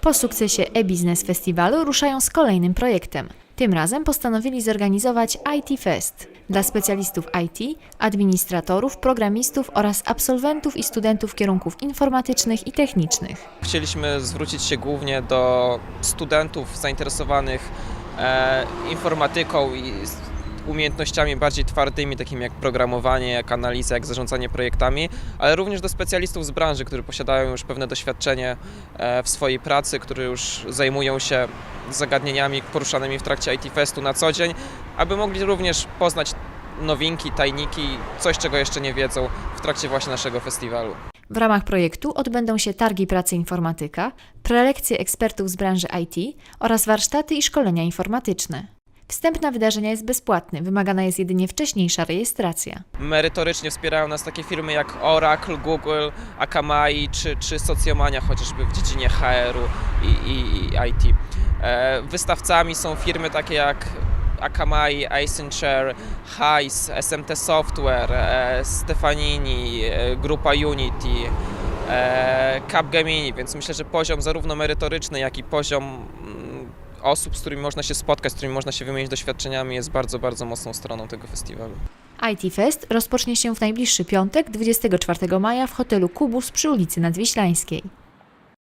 Po sukcesie e-Business Festiwalu ruszają z kolejnym projektem. Tym razem postanowili zorganizować IT Fest dla specjalistów IT, administratorów, programistów oraz absolwentów i studentów kierunków informatycznych i technicznych. Chcieliśmy zwrócić się głównie do studentów zainteresowanych e, informatyką i umiejętnościami bardziej twardymi, takimi jak programowanie, jak analiza, jak zarządzanie projektami, ale również do specjalistów z branży, którzy posiadają już pewne doświadczenie e, w swojej pracy, którzy już zajmują się zagadnieniami poruszanymi w trakcie IT Festu na co dzień, aby mogli również poznać nowinki, tajniki, coś czego jeszcze nie wiedzą w trakcie właśnie naszego festiwalu. W ramach projektu odbędą się targi pracy informatyka, prelekcje ekspertów z branży IT oraz warsztaty i szkolenia informatyczne. Wstęp na wydarzenia jest bezpłatny, wymagana jest jedynie wcześniejsza rejestracja. merytorycznie wspierają nas takie firmy jak Oracle, Google, Akamai czy, czy Socjomania, chociażby w dziedzinie HR-u i, i, i IT. E, Wystawcami są firmy takie jak Akamai, Accenture, Heis, SMT Software, e, Stefanini, e, Grupa Unity, Capgemini, więc myślę, że poziom zarówno merytoryczny, jak i poziom mm, osób, z którymi można się spotkać, z którymi można się wymienić doświadczeniami jest bardzo, bardzo mocną stroną tego festiwalu. IT Fest rozpocznie się w najbliższy piątek, 24 maja w hotelu Kubus przy ulicy Nadwiślańskiej.